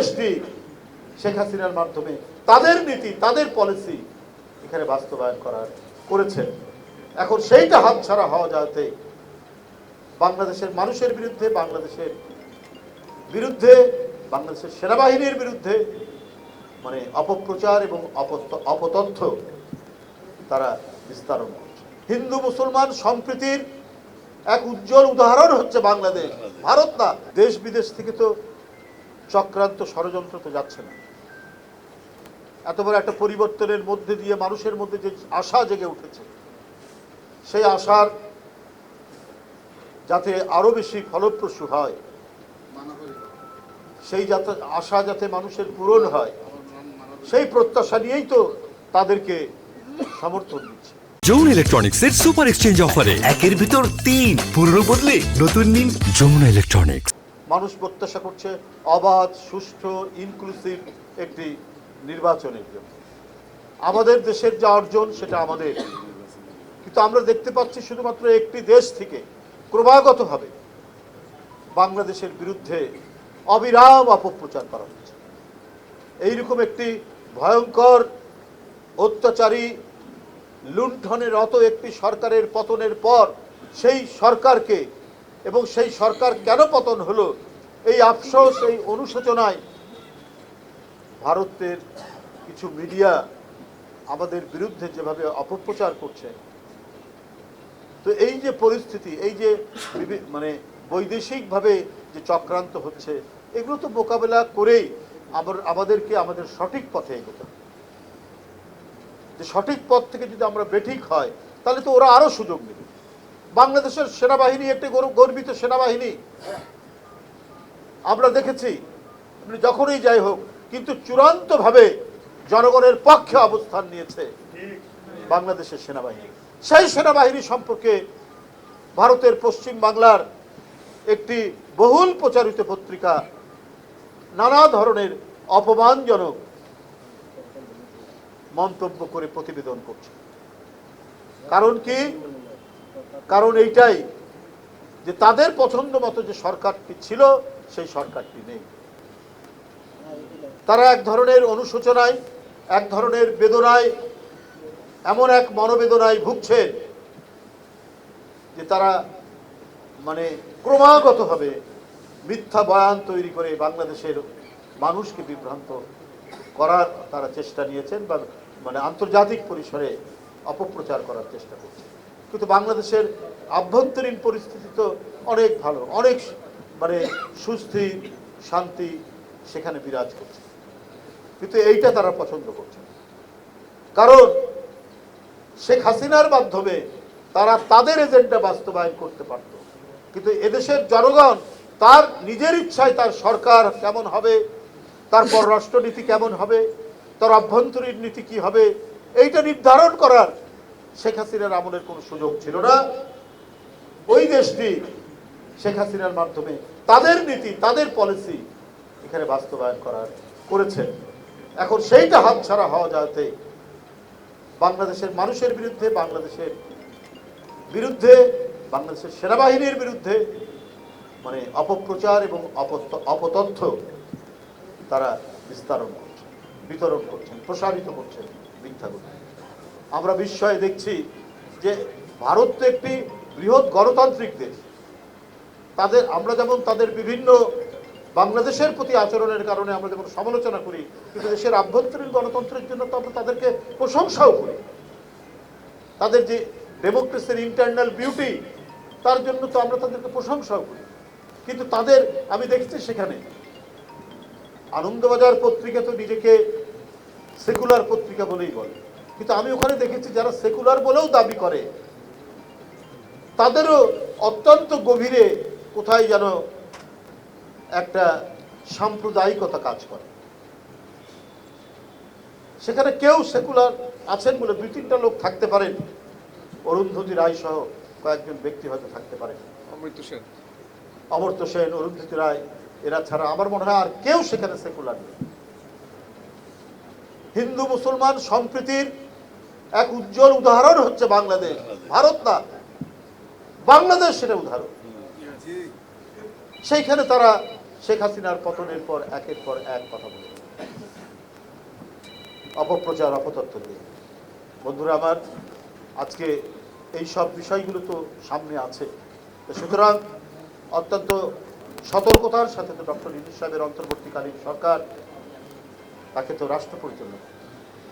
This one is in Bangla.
দেশটি শেখ হাসিনার মাধ্যমে তাদের নীতি, তাদের পলিসি এখানে বাস্তবায়ন করার করেছেন এখন সেইটা হাতছাড়া হওয়া যাতে বাংলাদেশের মানুষের বিরুদ্ধে, বাংলাদেশের বিরুদ্ধে, বাংলাদেশের সেনাবাহিনীর বিরুদ্ধে মানে অপপ্রচার এবং অপত- অপতথ্য তারা বিস্তারণ করছে। হিন্দু, মুসলমান সম্প্রীতির এক উজ্জ্বল উদাহরণ হচ্ছে বাংলাদেশ। ভারত না দেশ বিদেশ থেকে তো চক্রান্ত ষড়যন্ত্র তো যাচ্ছে না। এত বড় একটা পরিবর্তনের মধ্যে দিয়ে মানুষের মধ্যে যে আশা জেগে উঠেছে, সেই আশার যাতে আরও বেশি ফলপ্রসূ হয়, সেই যাতে আশা যাতে মানুষের পূরণ হয়, সেই প্রত্যাশা নিয়েই তো তাদেরকে সমর্থন দিচ্ছে। যমুনা ইলেকট্রনিক্সের সুপার এক্সচেঞ্জ অফারে একের ভিতর তিন পুরনো বদলে নতুন নিন যমুনা ইলেকট্রনিক্স। মানুষ প্রত্যাশা করছে অবাধ, সুষ্ঠু ইনক্লুসিভ একটি নির্বাচনের জন্য। আমাদের দেশের যা অর্জন, সেটা আমাদের। কিন্তু আমরা দেখতে পাচ্ছি শুধুমাত্র একটি দেশ থেকে ক্রমাগতভাবে বাংলাদেশের বিরুদ্ধে অবিরাম অপপ্রচার করা হচ্ছে। এইরকম একটি ভয়ঙ্কর, অত্যাচারী, লুণ্ঠনের অত একটি সরকারের পতনের পর সেই সরকারকে এবং সেই সরকার কেন পতন হলো? এই আফসোস, এই অনুশোচনায় ভারতের কিছু মিডিয়া আমাদের বিরুদ্ধে যেভাবে অপপ্রচার করছে, তো এই যে পরিস্থিতি, এই যে মানে বৈদেশিকভাবে যে চক্রান্ত হচ্ছে, এগুলো তো মোকাবেলা করেই আবার আমাদেরকে আমাদের সঠিক পথে এগোতে যে সঠিক পথ থেকে যদি আমরা বেঠিক হয়, তাহলে তো ওরা আরও সুযোগ নেবে। বাংলাদেশের সেনাবাহিনী একটি গর্বিত সেনাবাহিনী। আমরা দেখেছি যখনই যাই হোক, কিন্তু চূড়ান্তভাবে জনগণের পক্ষে অবস্থান নিয়েছে বাংলাদেশের সেনাবাহিনী। সেই সেনাবাহিনী সম্পর্কে ভারতের পশ্চিম বাংলার একটি বহুল প্রচারিত পত্রিকা নানা ধরনের অপমানজনক মন্তব্য করে প্রতিবেদন করছে। কারণ কি? কারণ এইটাই যে তাদের পছন্দ মতো যে সরকারটি ছিল, সেই সরকারটি নেই। তারা এক ধরনের অনুশোচনায়, এক ধরনের বেদনায়, এমন এক মনোবেদনায় ভুগছেন যে তারা মানে ক্রমাগতভাবে মিথ্যা বয়ান তৈরি করে বাংলাদেশের মানুষকে বিভ্রান্ত করার তারা চেষ্টা নিয়েছেন বা মানে আন্তর্জাতিক পরিসরে অপপ্রচার করার চেষ্টা করছে কিন্তু বাংলাদেশের আভ্যন্তরীণ পরিস্থিতি তো অনেক ভালো, অনেক মানে সুস্থির শান্তি সেখানে বিরাজ করছে। কিন্তু এইটা তারা পছন্দ করছে কারণ শেখ হাসিনার মাধ্যমে তারা তাদের এজেন্ডা বাস্তবায়ন করতে পারত। কিন্তু এদেশের জনগণ তার নিজের ইচ্ছায় তার সরকার কেমন হবে, তার পররাষ্ট্রনীতি কেমন হবে, তার অভ্যন্তরীণ নীতি কি হবে, এইটা নির্ধারণ করার শেখ হাসিনার আমলের কোনো সুযোগ ছিল না। ওই দেশটি শেখ হাসিনার মাধ্যমে তাদের নীতি, তাদের পলিসি এখানে বাস্তবায়ন করার করেছেন এখন সেইটা হাতছাড়া হওয়া যাতে বাংলাদেশের মানুষের বিরুদ্ধে, বাংলাদেশের বিরুদ্ধে, বাংলাদেশের সেনাবাহিনীর বিরুদ্ধে মানে অপপ্রচার এবং অপত- অপতথ্য তারা বিস্তারণ করছেন বিতরণ করছেন, প্রসারিত করছেন মিথ্যাগুলো আমরা বিস্ময়ে দেখছি যে ভারত তো একটি বৃহৎ গণতান্ত্রিক দেশ। তাদের, আমরা যেমন তাদের বিভিন্ন বাংলাদেশের প্রতি আচরণের কারণে আমরা যেমন সমালোচনা করি, কিন্তু দেশের আভ্যন্তরীণ গণতন্ত্রের জন্য তো আমরা তাদেরকে প্রশংসাও করি। তাদের যে ডেমোক্রেসির ইন্টারনাল বিউটি, তার জন্য তো আমরা তাদেরকে প্রশংসাও করি। কিন্তু তাদের, আমি দেখছি সেখানে, আনন্দবাজার পত্রিকা তো নিজেকে সেকুলার পত্রিকা বলেই বলে। কিন্তু আমি ওখানে দেখেছি যারা সেকুলার বলেও দাবি করে তাদেরও অত্যন্ত গভীরে কোথায় যেন একটা সাম্প্রদায়িকতা কাজ করে। সেখানে কেউ সেকুলার আছেন বলে দুই তিনটা লোক থাকতে পারেন। অরুন্ধতী রায় সহ কয়েকজন ব্যক্তি হয়তো থাকতে পারেন। অমৃত সেন। অমর্ত্য সেন অরুন্ধতী রায় এরা ছাড়া আমার মনে হয় আর কেউ সেখানে সেকুলার নেই। হিন্দু মুসলমান সম্প্রীতির এক উজ্জ্বল উদাহরণ হচ্ছে বাংলাদেশ। ভারত না। বাংলাদেশ সেটা উদাহরণ। সেইখানে তারা শেখ হাসিনার পতনের পর একের পর এক কথা বলে। অপপ্রচার অপতথ্য দিয়ে বন্ধুরা আমার, আজকে এই সব বিষয়গুলো তো সামনে আছে। সুতরাং অত্যন্ত সতর্কতার সাথে তো ডক্টর ইউনুস সাহেবের অন্তর্বর্তীকালীন সরকার, তাকে তো রাষ্ট্র পরিচালনা।